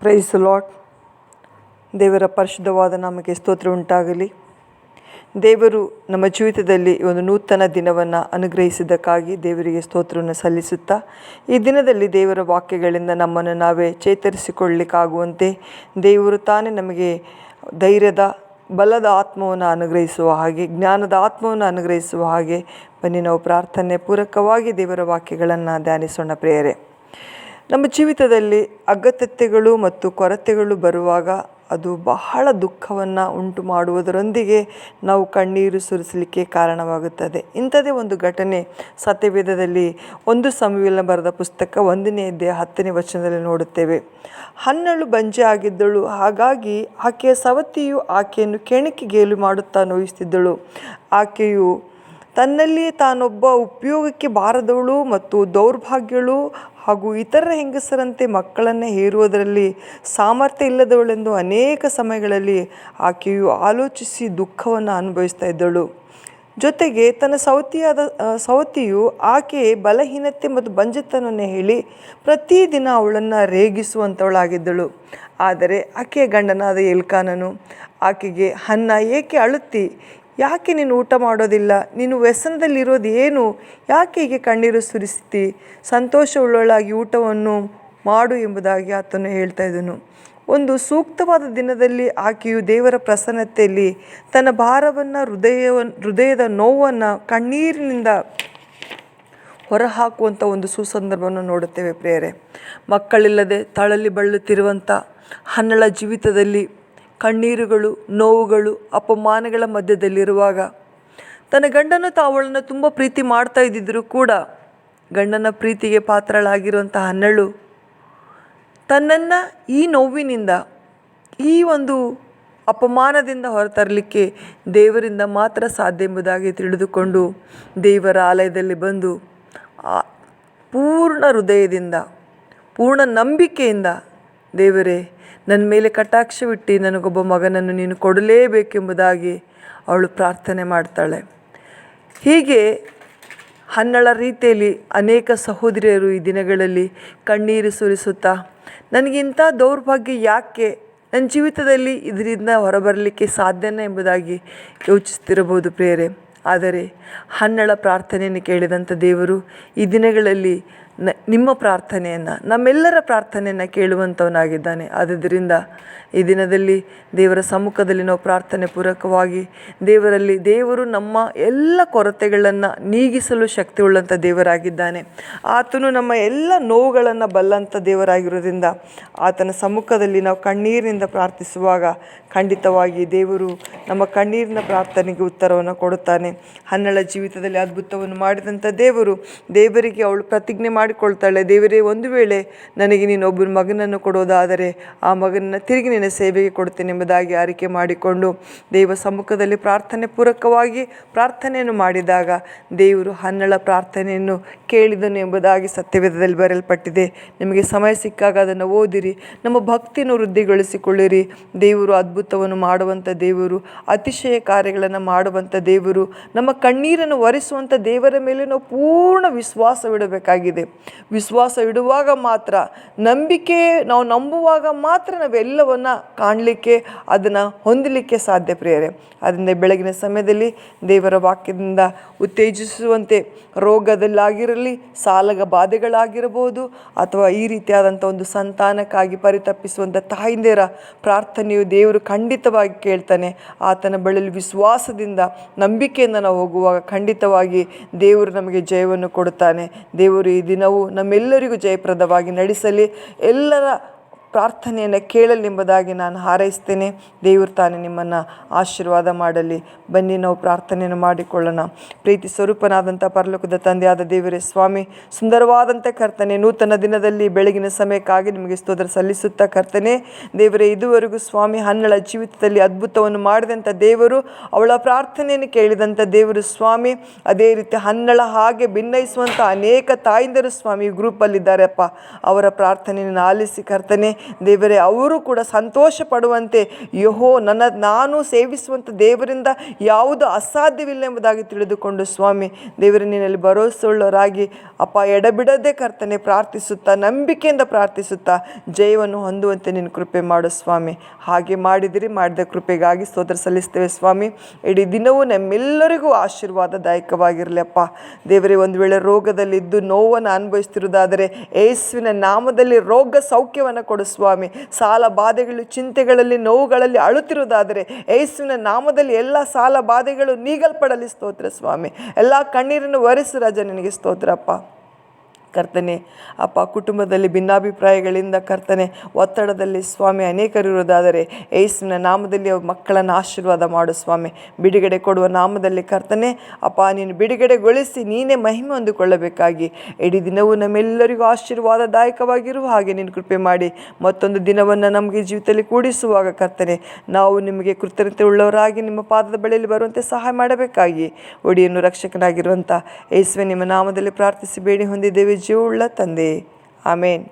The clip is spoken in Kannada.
ಪ್ರೈಸ್ ಲಾಟ್ ದೇವರ ಪರಿಶುದ್ಧವಾದ ನಮಗೆ ಸ್ತೋತ್ರ ಉಂಟಾಗಲಿ. ದೇವರು ನಮ್ಮ ಜೀವಿತದಲ್ಲಿ ಒಂದು ನೂತನ ದಿನವನ್ನು ಅನುಗ್ರಹಿಸಿದ್ದಕ್ಕಾಗಿ ದೇವರಿಗೆ ಸ್ತೋತ್ರವನ್ನು ಸಲ್ಲಿಸುತ್ತಾ, ಈ ದಿನದಲ್ಲಿ ದೇವರ ವಾಕ್ಯಗಳಿಂದ ನಮ್ಮನ್ನು ನಾವೇ ಚೇತರಿಸಿಕೊಳ್ಳಿಕ್ಕಾಗುವಂತೆ ದೇವರು ತಾನೇ ನಮಗೆ ಧೈರ್ಯದ, ಬಲದ ಆತ್ಮವನ್ನು ಅನುಗ್ರಹಿಸುವ ಹಾಗೆ, ಜ್ಞಾನದ ಆತ್ಮವನ್ನು ಅನುಗ್ರಹಿಸುವ ಹಾಗೆ ಬನ್ನಿ ನಾವು ಪ್ರಾರ್ಥನೆ ಪೂರಕವಾಗಿ ದೇವರ ವಾಕ್ಯಗಳನ್ನು ಧ್ಯಾನಿಸೋಣ ಪ್ರೇಯರೆ. ನಮ್ಮ ಜೀವಿತದಲ್ಲಿ ಅಗತ್ಯತೆಗಳು ಮತ್ತು ಕೊರತೆಗಳು ಬರುವಾಗ ಅದು ಬಹಳ ದುಃಖವನ್ನು ಉಂಟು ಮಾಡುವುದರೊಂದಿಗೆ ನಾವು ಕಣ್ಣೀರು ಸುರಿಸಲಿಕ್ಕೆ ಕಾರಣವಾಗುತ್ತದೆ. ಇಂಥದೇ ಒಂದು ಘಟನೆ ಸತ್ಯವೇದದಲ್ಲಿ ಒಂದು ಸಮಯವಿಲ್ಲ ಬರೆದ ಪುಸ್ತಕ ಒಂದನೇ ಅಧ್ಯಾಯ ಹತ್ತನೇ ವಚನದಲ್ಲಿ ನೋಡುತ್ತೇವೆ. ಹನ್ನಳು ಬಂಜೆ ಆಗಿದ್ದಳು, ಹಾಗಾಗಿ ಆಕೆಯ ಸವತಿಯು ಆಕೆಯನ್ನು ಕೆಣಕಿ ಗೇಲು ಮಾಡುತ್ತಾ ನೋಯಿಸ್ತಿದ್ದಳು ಆಕೆಯು ತನ್ನಲ್ಲಿಯೇ ತಾನೊಬ್ಬ ಉಪಯೋಗಕ್ಕೆ ಬಾರದವಳು ಮತ್ತು ದೌರ್ಭಾಗ್ಯಳು ಹಾಗೂ ಇತರ ಹೆಂಗಸರಂತೆ ಮಕ್ಕಳನ್ನು ಹೇರುವುದರಲ್ಲಿ ಸಾಮರ್ಥ್ಯ ಇಲ್ಲದವಳೆಂದು ಅನೇಕ ಸಮಯಗಳಲ್ಲಿ ಆಕೆಯು ಆಲೋಚಿಸಿ ದುಃಖವನ್ನು ಅನುಭವಿಸ್ತಾ ಇದ್ದಳು. ಜೊತೆಗೆ ತನ್ನ ಸವತಿಯಾದ ಸೌತಿಯು ಸವತಿಯು ಆಕೆ ಬಲಹೀನತೆ ಮತ್ತು ಬಂಜತನವನ್ನು ಹೇಳಿ ಪ್ರತಿದಿನ ಅವಳನ್ನು ರೇಗಿಸುವಂಥವಳಾಗಿದ್ದಳು ಆದರೆ ಆಕೆಯ ಗಂಡನಾದ ಎಲ್ಕಾನನು ಆಕೆಗೆ ಹನ್ನ ಏಕೆ ಅಳುತ್ತಿ? ಯಾಕೆ ನೀನು ಊಟ ಮಾಡೋದಿಲ್ಲ? ನೀನು ವ್ಯಸನದಲ್ಲಿರೋದು ಏನು? ಯಾಕೆ ಹೀಗೆ ಕಣ್ಣೀರು ಸುರಿಸ್ತಿ? ಸಂತೋಷವುಳ್ಳೊಳಾಗಿ ಊಟವನ್ನು ಮಾಡು ಎಂಬುದಾಗಿ ಆತನು ಹೇಳ್ತಾ ಇದ್ದನು. ಒಂದು ಸೂಕ್ತವಾದ ದಿನದಲ್ಲಿ ಆಕೆಯು ದೇವರ ಪ್ರಸನ್ನತೆಯಲ್ಲಿ ತನ್ನ ಭಾರವನ್ನು ಹೃದಯ ಹೃದಯದ ನೋವನ್ನು ಕಣ್ಣೀರಿನಿಂದ ಹೊರಹಾಕುವಂಥ ಒಂದು ಸುಸಂದರ್ಭವನ್ನು ನೋಡುತ್ತೇವೆ ಪ್ರೇಯರೆ. ಮಕ್ಕಳಿಲ್ಲದೆ ತಳಲಿ ಬಳಲುತ್ತಿರುವಂಥ ಹನ್ನಳ ಜೀವಿತದಲ್ಲಿ ಕಣ್ಣೀರುಗಳು, ನೋವುಗಳು, ಅಪಮಾನಗಳ ಮಧ್ಯದಲ್ಲಿರುವಾಗ ತನ್ನ ಗಂಡನು ತಾವಳನ್ನು ತುಂಬ ಪ್ರೀತಿ ಮಾಡ್ತಾ ಇದ್ದಿದ್ದರೂ ಕೂಡ ಗಂಡನ ಪ್ರೀತಿಗೆ ಪಾತ್ರಳಾಗಿರುವಂಥ ಹನ್ನಳು ತನ್ನನ್ನು ಈ ನೋವಿನಿಂದ, ಈ ಒಂದು ಅಪಮಾನದಿಂದ ಹೊರತರಲಿಕ್ಕೆ ದೇವರಿಂದ ಮಾತ್ರ ಸಾಧ್ಯ ಎಂಬುದಾಗಿ ತಿಳಿದುಕೊಂಡು ದೇವರ ಆಲಯದಲ್ಲಿ ಬಂದು ಆ ಪೂರ್ಣ ಹೃದಯದಿಂದ, ಪೂರ್ಣ ನಂಬಿಕೆಯಿಂದ ದೇವರೇ ನನ್ನ ಮೇಲೆ ಕಟಾಕ್ಷವಿಟ್ಟು ನನಗೊಬ್ಬ ಮಗನನ್ನು ನೀನು ಕೊಡಲೇಬೇಕೆಂಬುದಾಗಿ ಅವಳು ಪ್ರಾರ್ಥನೆ ಮಾಡ್ತಾಳೆ. ಹೀಗೆ ಹನ್ನಳ ರೀತಿಯಲ್ಲಿ ಅನೇಕ ಸಹೋದರಿಯರು ಈ ದಿನಗಳಲ್ಲಿ ಕಣ್ಣೀರು ಸುರಿಸುತ್ತಾ ನನಗಿಂಥ ದೌರ್ಭಾಗ್ಯ ಯಾಕೆ? ನನ್ನ ಜೀವಿತದಲ್ಲಿ ಇದರಿಂದ ಹೊರಬರಲಿಕ್ಕೆ ಸಾಧ್ಯನೇ? ಎಂಬುದಾಗಿ ಯೋಚಿಸ್ತಿರಬಹುದು ಪ್ರೇರೆ ಆದರೆ ಹನ್ನಳ ಪ್ರಾರ್ಥನೆಯನ್ನು ಕೇಳಿದಂಥ ದೇವರು ಈ ದಿನಗಳಲ್ಲಿ ನಿಮ್ಮ ಪ್ರಾರ್ಥನೆಯನ್ನು, ನಮ್ಮೆಲ್ಲರ ಪ್ರಾರ್ಥನೆಯನ್ನು ಕೇಳುವಂಥವನಾಗಿದ್ದಾನೆ ಆದ್ದರಿಂದ ಈ ದಿನದಲ್ಲಿ ದೇವರ ಸಮ್ಮುಖದಲ್ಲಿ ನಾವು ಪ್ರಾರ್ಥನೆ ಪೂರಕವಾಗಿ, ದೇವರಲ್ಲಿ ದೇವರು ನಮ್ಮ ಎಲ್ಲ ಕೊರತೆಗಳನ್ನು ನೀಗಿಸಲು ಶಕ್ತಿ ಉಳ್ಳಂಥ ದೇವರಾಗಿದ್ದಾನೆ. ಆತನು ನಮ್ಮ ಎಲ್ಲ ನೋವುಗಳನ್ನು ಬಲ್ಲಂಥ ದೇವರಾಗಿರೋದ್ರಿಂದ ಆತನ ಸಮ್ಮುಖದಲ್ಲಿ ನಾವು ಕಣ್ಣೀರಿನಿಂದ ಪ್ರಾರ್ಥಿಸುವಾಗ ಖಂಡಿತವಾಗಿ ದೇವರು ನಮ್ಮ ಕಣ್ಣೀರಿನ ಪ್ರಾರ್ಥನೆಗೆ ಉತ್ತರವನ್ನು ಕೊಡುತ್ತಾನೆ. ಹನ್ನಳ ಜೀವಿತದಲ್ಲಿ ಅದ್ಭುತವನ್ನು ಮಾಡಿದಂಥ ದೇವರು ದೇವರಿಗೆ ಅವಳು ಪ್ರತಿಜ್ಞೆ ಮಾಡಿಕೊಳ್ತಾಳೆ. ದೇವರೇ, ಒಂದು ವೇಳೆ ನನಗೆ ನೀನು ಒಬ್ಬ ಮಗನನ್ನು ಕೊಡೋದಾದರೆ ಆ ಮಗನನ್ನು ತಿರುಗಿ ನಿನ್ನ ಸೇವೆಗೆ ಕೊಡ್ತೇನೆ ಎಂಬುದಾಗಿ ಆರಿಕೆ ಮಾಡಿಕೊಂಡು ದೇವ ಸಮ್ಮುಖದಲ್ಲಿ ಪ್ರಾರ್ಥನೆ ಪೂರಕವಾಗಿ ಪ್ರಾರ್ಥನೆಯನ್ನು ಮಾಡಿದಾಗ ದೇವರು ಹನ್ನಳ ಪ್ರಾರ್ಥನೆಯನ್ನು ಕೇಳಿದನು ಎಂಬುದಾಗಿ ಸತ್ಯವೇದದಲ್ಲಿ ಬರೆಯಲ್ಪಟ್ಟಿದೆ. ನಿಮಗೆ ಸಮಯ ಸಿಕ್ಕಾಗ ಅದನ್ನು ಓದಿರಿ, ನಮ್ಮ ಭಕ್ತಿಯನ್ನು ವೃದ್ಧಿಗೊಳಿಸಿಕೊಳ್ಳಿರಿ. ದೇವರು ಅದ್ಭುತವನ್ನು ಮಾಡುವಂಥ ದೇವರು, ಅತಿಶಯ ಕಾರ್ಯಗಳನ್ನು ಮಾಡುವಂಥ ದೇವರು, ನಮ್ಮ ಕಣ್ಣೀರನ್ನು ಒರೆಸುವಂಥ ದೇವರ ಮೇಲೆ ನಾವು ಪೂರ್ಣ ವಿಶ್ವಾಸವಿಡಬೇಕಾಗಿದೆ. ವಿಶ್ವಾಸ ಇಡುವಾಗ ಮಾತ್ರ, ನಂಬಿಕೆ ನಾವು ನಂಬುವಾಗ ಮಾತ್ರ ನಾವೆಲ್ಲವನ್ನು ಕಾಣಲಿಕ್ಕೆ, ಅದನ್ನು ಹೊಂದಲಿಕ್ಕೆ ಸಾಧ್ಯ ಪ್ರಿಯರೇ. ಅದರಿಂದ ಬೆಳಗಿನ ಸಮಯದಲ್ಲಿ ದೇವರ ವಾಕ್ಯದಿಂದ ಉತ್ತೇಜಿಸುವಂತೆ ರೋಗದಲ್ಲಾಗಿರಲಿ, ಸಾಲಗ ಬಾಧೆಗಳಾಗಿರಬಹುದು, ಅಥವಾ ಈ ರೀತಿಯಾದಂಥ ಒಂದು ಸಂತಾನಕ್ಕಾಗಿ ಪರಿತಪ್ಪಿಸುವಂಥ ತಾಯಿಂದೇರ ಪ್ರಾರ್ಥನೆಯು ದೇವರು ಖಂಡಿತವಾಗಿ ಕೇಳ್ತಾನೆ. ಆತನ ಬಳಿಯಲ್ಲಿ ವಿಶ್ವಾಸದಿಂದ, ನಂಬಿಕೆಯಿಂದ ನಾವು ಹೋಗುವಾಗ ಖಂಡಿತವಾಗಿ ದೇವರು ನಮಗೆ ಜಯವನ್ನು ಕೊಡುತ್ತಾನೆ. ದೇವರು ಈ ದಿನವೂ ನಮ್ಮೆಲ್ಲರಿಗೂ ಜಯಪ್ರದವಾಗಿ ನಡೆಸಲಿ. ಎಲ್ಲರ ಪ್ರಾರ್ಥನೆಯನ್ನು ಕೇಳಲೆಂಬುದಾಗಿ ನಾನು ಹಾರೈಸ್ತೇನೆ. ದೇವರು ತಾನೇ ನಿಮ್ಮನ್ನು ಆಶೀರ್ವಾದ ಮಾಡಲಿ. ಬನ್ನಿ ನಾವು ಪ್ರಾರ್ಥನೆಯನ್ನು ಮಾಡಿಕೊಳ್ಳೋಣ. ಪ್ರೀತಿ ಸ್ವರೂಪನಾದಂಥ ಪರಲೋಕದ ತಂದೆಯಾದ ದೇವರೇ ಸ್ವಾಮಿ, ಸುಂದರವಾದಂಥ ಕರ್ತನೆ, ನೂತನ ದಿನದಲ್ಲಿ ಬೆಳಗಿನ ಸಮಯಕ್ಕಾಗಿ ನಿಮಗೆ ಸ್ತೋತ್ರ ಸಲ್ಲಿಸುತ್ತಾ ಕರ್ತನೆ, ದೇವರೇ, ಇದುವರೆಗೂ ಸ್ವಾಮಿ ಹನ್ನಳ ಜೀವಿತದಲ್ಲಿ ಅದ್ಭುತವನ್ನು ಮಾಡಿದಂಥ ದೇವರು, ಅವಳ ಪ್ರಾರ್ಥನೆಯನ್ನು ಕೇಳಿದಂಥ ದೇವರು ಸ್ವಾಮಿ, ಅದೇ ರೀತಿ ಹನ್ನಳ ಹಾಗೆ ಭಿನ್ನಯಿಸುವಂಥ ಅನೇಕ ತಾಯಿಂದರು ಸ್ವಾಮಿ ಗ್ರೂಪಲ್ಲಿದ್ದಾರೆಪ್ಪ. ಅವರ ಪ್ರಾರ್ಥನೆಯನ್ನು ಆಲಿಸಿ ಕರ್ತನೆ ದೇವರೇ, ಅವರು ಕೂಡ ಸಂತೋಷ ಪಡುವಂತೆ ಯಹೋ ನನ್ನ, ನಾನು ಸೇವಿಸುವಂಥ ದೇವರಿಂದ ಯಾವುದು ಅಸಾಧ್ಯವಿಲ್ಲ ಎಂಬುದಾಗಿ ತಿಳಿದುಕೊಂಡು ಸ್ವಾಮಿ, ದೇವರ, ನಿನ್ನಲ್ಲಿ ಭರೋಸುಳ್ಳವರಾಗಿ ಅಪ್ಪ ಎಡಬಿಡದೆ ಕರ್ತನೆ ಪ್ರಾರ್ಥಿಸುತ್ತಾ, ನಂಬಿಕೆಯಿಂದ ಪ್ರಾರ್ಥಿಸುತ್ತಾ ಜಯವನ್ನು ಹೊಂದುವಂತೆ ನಿನ್ನ ಕೃಪೆ ಮಾಡು ಸ್ವಾಮಿ. ಹಾಗೆ ಮಾಡಿದಿರಿ, ಮಾಡಿದ ಕೃಪೆಗಾಗಿ ಸ್ತೋತ್ರ ಸಲ್ಲಿಸ್ತೇವೆ ಸ್ವಾಮಿ. ಇಡೀ ದಿನವೂ ನಮ್ಮೆಲ್ಲರಿಗೂ ಆಶೀರ್ವಾದದಾಯಕವಾಗಿರಲಿ ಅಪ್ಪ. ದೇವರೇ, ಒಂದು ವೇಳೆ ರೋಗದಲ್ಲಿದ್ದು ನೋವನ್ನು ಅನುಭವಿಸ್ತಿರುವುದಾದರೆ ಯೇಸುವಿನ ನಾಮದಲ್ಲಿ ರೋಗ ಸೌಖ್ಯವನ್ನು ಕೊಡು ಸ್ವಾಮಿ, ಸಾಲ ಬಾಧೆಗಳು, ಚಿಂತೆಗಳಲ್ಲಿ, ನೋವುಗಳಲ್ಲಿ ಅಳುತ್ತಿರುವುದಾದರೆ ಯೇಸುವಿನ ನಾಮದಲ್ಲಿ ಎಲ್ಲ ಸಾಲ ಬಾಧೆಗಳು ನೀಗಲ್ಪಡಲಿ ಸ್ತೋತ್ರ ಸ್ವಾಮಿ. ಎಲ್ಲ ಕಣ್ಣೀರನ್ನು ಒರೆಸು ರಾಜ, ನಿನಗೆ ಸ್ತೋತ್ರ ಅಪ್ಪ ಕರ್ತನೆ. ಅಪ್ಪ, ಕುಟುಂಬದಲ್ಲಿ ಭಿನ್ನಾಭಿಪ್ರಾಯಗಳಿಂದ ಕರ್ತನೆ. ಒತ್ತಡದಲ್ಲಿ ಸ್ವಾಮಿ ಅನೇಕರಿರುವುದಾದರೆ ಯೇಸುವಿನ ನಾಮದಲ್ಲಿ ಮಕ್ಕಳನ್ನು ಆಶೀರ್ವಾದ ಮಾಡು ಸ್ವಾಮಿ. ಬಿಡುಗಡೆ ಕೊಡುವ ನಾಮದಲ್ಲಿ ಕರ್ತನೆ. ಅಪ್ಪ, ನೀನು ಬಿಡುಗಡೆಗೊಳಿಸಿ ನೀನೇ ಮಹಿಮೆ ಹೊಂದಿಕೊಳ್ಳಬೇಕಾಗಿ. ಇಡೀ ದಿನವೂ ನಮ್ಮೆಲ್ಲರಿಗೂ ಆಶೀರ್ವಾದದಾಯಕವಾಗಿರುವ ಹಾಗೆ ನೀನು ಕೃಪೆ ಮಾಡಿ. ಮತ್ತೊಂದು ದಿನವನ್ನು ನಮಗೆ ಜೀವಿತದಲ್ಲಿ ಕೂಡಿಸುವಾಗ ಕರ್ತನೆ, ನಾವು ನಿಮಗೆ ಕೃತಜ್ಞತೆ ಉಳ್ಳವರಾಗಿ ನಿಮ್ಮ ಪಾದದ ಬಳಿಯಲ್ಲಿ ಬರುವಂತೆ ಸಹಾಯ ಮಾಡಬೇಕಾಗಿ. ಒಡಿಯನ್ನು ರಕ್ಷಕನಾಗಿರುವಂಥ ಯೇಸುವೆ ನಿಮ್ಮ ನಾಮದಲ್ಲಿ ಪ್ರಾರ್ಥಿಸಿ ಬೇಡಿ ಹೊಂದಿದ್ದೇವೆ ಜೀವವುಳ್ಳ ತಂದೆ ಆಮೇನ್